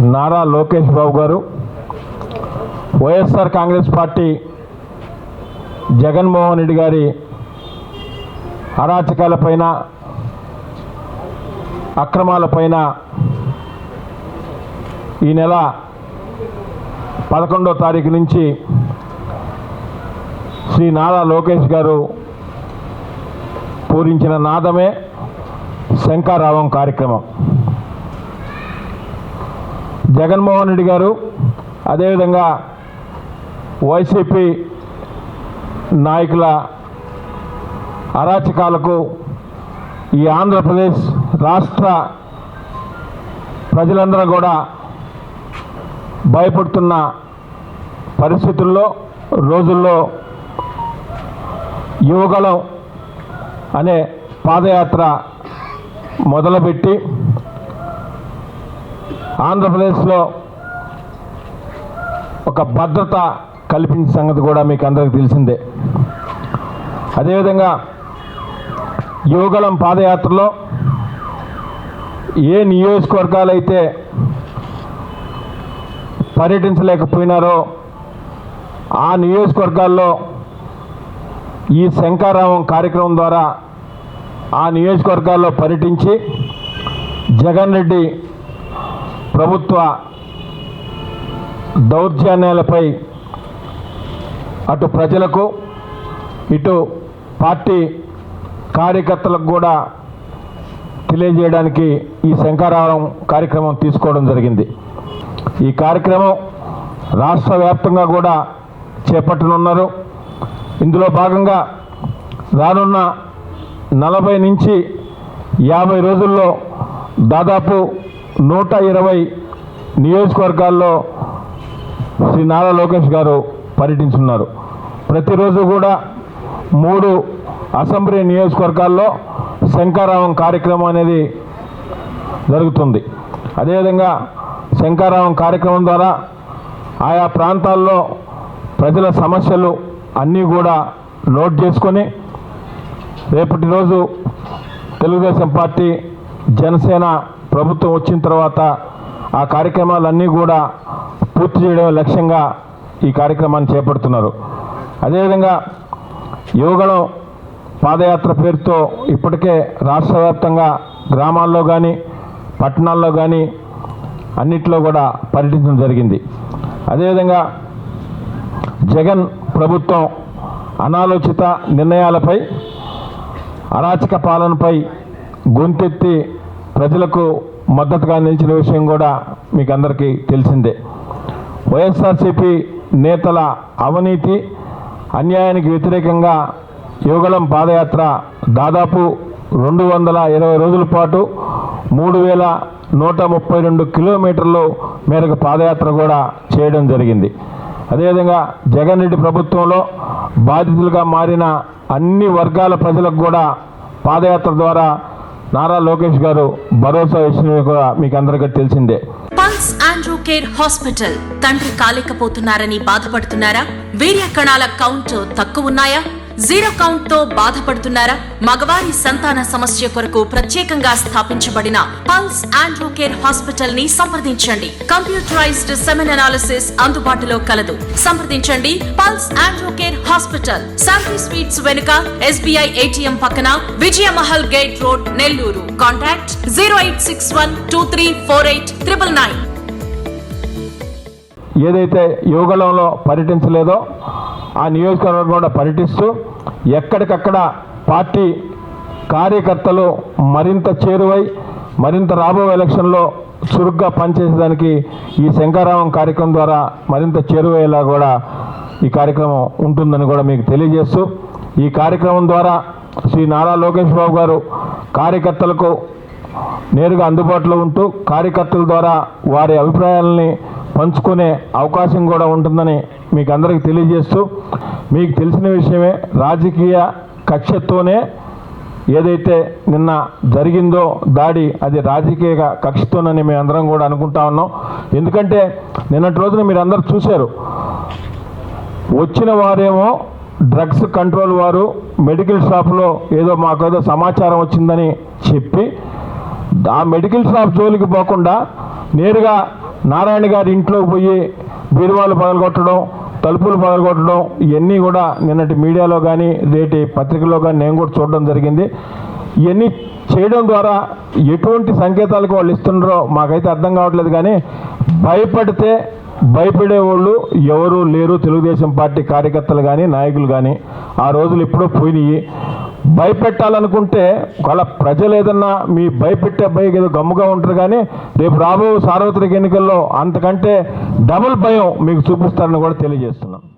నారా లోకేష్ బాబు గారు YSR Congress party Jaganmohan Reddy గారి అరాచకాలపైన అక్రమాలపైన ఈ నెల పదకొండో తారీఖు నుంచి శ్రీ నారా లోకేష్ గారు పూరించిన నాదమే శంకారావం కార్యక్రమం. జగన్మోహన్ రెడ్డి గారు అదేవిధంగా వైసీపీ నాయకుల అరాచకాలకు ఈ ఆంధ్రప్రదేశ్ రాష్ట్ర ప్రజలందరూ కూడా భయపడుతున్న పరిస్థితుల్లో రోజుల్లో యువగలం అనే పాదయాత్ర మొదలుపెట్టి ఆంధ్రప్రదేశ్లో ఒక భద్రత కల్పించిన సంగతి కూడా మీకు అందరికీ తెలిసిందే. అదేవిధంగా యువగలం పాదయాత్రలో ఏ నియోజకవర్గాలైతే పర్యటించలేకపోయినారో ఆ నియోజకవర్గాల్లో ఈ శంకారావం కార్యక్రమం ద్వారా ఆ నియోజకవర్గాల్లో పర్యటించి జగన్ రెడ్డి ప్రభుత్వ దౌర్జన్యాలపై అటు ప్రజలకు ఇటు పార్టీ కార్యకర్తలకు కూడా తెలియజేయడానికి ఈ శంకారావం కార్యక్రమం తీసుకోవడం జరిగింది. ఈ కార్యక్రమం రాష్ట్ర వ్యాప్తంగా కూడా చేపట్టనున్నారు. ఇందులో భాగంగా రానున్న నలభై నుంచి యాభై రోజుల్లో దాదాపు నూట ఇరవై నియోజకవర్గాల్లో శ్రీ నారా లోకేష్ గారు పర్యటించున్నారు ప్రతిరోజు కూడా మూడు అసెంబ్లీ నియోజకవర్గాల్లో శంకారావం కార్యక్రమం అనేది జరుగుతుంది. అదేవిధంగా శంకారావం కార్యక్రమం ద్వారా ఆయా ప్రాంతాల్లో ప్రజల సమస్యలు అన్నీ కూడా నోట్ చేసుకొని రేపటి రోజు తెలుగుదేశం పార్టీ జనసేన ప్రభుత్వం వచ్చిన తర్వాత ఆ కార్యక్రమాలన్నీ కూడా పూర్తి చేయడం లక్ష్యంగా ఈ కార్యక్రమాన్ని చేపడుతున్నారు. అదేవిధంగా యువగణం పాదయాత్ర పేరుతో ఇప్పటికే రాష్ట్ర వ్యాప్తంగా గ్రామాల్లో కానీ పట్టణాల్లో కానీ అన్నిట్లో కూడా పర్యటించడం జరిగింది. అదేవిధంగా జగన్ ప్రభుత్వం అనాలోచిత నిర్ణయాలపై అరాచక పాలనపై గొంతెత్తి ప్రజలకు మద్దతుగా నిలిచిన విషయం కూడా మీకు అందరికీ తెలిసిందే. వైఎస్ఆర్సీపీ నేతల అవినీతి అన్యాయానికి వ్యతిరేకంగా యువగలం పాదయాత్ర దాదాపు రెండు వందల ఇరవై రోజుల పాటు మూడు వేల నూట ముప్పై రెండు కిలోమీటర్లు మేరకు పాదయాత్ర కూడా చేయడం జరిగింది. అదేవిధంగా జగన్ రెడ్డి ప్రభుత్వంలో బాధితులుగా మారిన అన్ని వర్గాల ప్రజలకు కూడా పాదయాత్ర ద్వారా నారా లోకేష్ గారు భరోసా ఇచ్చినవి కూడా మీకు అందరికీ తెలిసిందే. Pulse Andrew care hospital. తండ్రి కాలేకపోతున్నారని బాధపడుతున్నారా? వీర్య కణాల కౌంట్ తక్కువ ఉన్నాయా? జీరో కౌంట్తో బాధపడుతున్నారా? మగవారి సంతాన సమస్య కొరకు ప్రత్యేకంగా స్థాపించబడిన పల్స్ ఆండ్రూ కేర్ హాస్పిటల్ని సంప్రదించండి. కంప్యూటరైజ్డ్ సెమెన్ అనాలిసిస్ అందుబాటులో కలదు. సంప్రదించండి pulse Andrew care hospital. Shanti sweets వెనుక ఎస్బీఐ ఏటీఎం పక్కన Vijayamahal gate road Nellore. Contact zero eight six one two three four eight triple nine. ఏదైతే యువగలంలో పర్యటించలేదో ఆ నియోజకవర్గంలో కూడా పర్యటిస్తూ ఎక్కడికక్కడ పార్టీ కార్యకర్తలు మరింత చేరువై మరింత రాబోయే ఎలక్షన్లో చురుగ్గా పనిచేసేదానికి ఈ శంకారావం కార్యక్రమం ద్వారా మరింత చేరువయ్యేలా కూడా ఈ కార్యక్రమం ఉంటుందని కూడా మీకు తెలియజేస్తూ ఈ కార్యక్రమం ద్వారా శ్రీ నారా లోకేష్ బాబు గారు కార్యకర్తలకు నేరుగా అందుబాటులో ఉంటూ కార్యకర్తల ద్వారా వారి అభిప్రాయాలని పంచుకునే అవకాశం కూడా ఉంటుందని మీకు అందరికీ తెలియజేస్తూ మీకు తెలిసిన విషయమే రాజకీయ కక్షతోనే ఏదైతే నిన్న జరిగిందో దాడి అది రాజకీయ కక్షతోనని మేము అందరం కూడా అనుకుంటా ఉన్నాం. ఎందుకంటే నిన్నటి రోజున మీరు అందరూ చూశారు వచ్చిన వారేమో డ్రగ్స్ కంట్రోల్ వారు మెడికల్ షాప్లో ఏదో మాకేదో సమాచారం వచ్చిందని చెప్పి ఆ మెడికల్ షాప్ జోలికి పోకుండా నేరుగా నారాయణ గారి ఇంట్లోకి పోయి బీరువాలు పగలగొట్టడం తలుపులు పగలగొట్టడం ఇవన్నీ కూడా నిన్నటి మీడియాలో కానీ రేటి పత్రికలో కానీ నేను కూడా చూడడం జరిగింది. ఇవన్నీ చేయడం ద్వారా ఎటువంటి సంకేతాలకు వాళ్ళు ఇస్తున్నారో మాకైతే అర్థం కావట్లేదు కానీ భయపడితే భయపడే వాళ్ళు ఎవరు లేరు. తెలుగుదేశం పార్టీ కార్యకర్తలు కానీ నాయకులు కానీ ఆ రోజులు ఎప్పుడో పోయినాయి. భయపెట్టాలనుకుంటే వాళ్ళ ప్రజలు ఏదన్నా మీ భయపెట్టే భయం ఏదో గమ్ముగా ఉంటారు కానీ రేపు రాబో సార్వత్రిక ఎన్నికల్లో అంతకంటే డబుల్ భయం మీకు చూపిస్తారని కూడా తెలియజేస్తున్నాను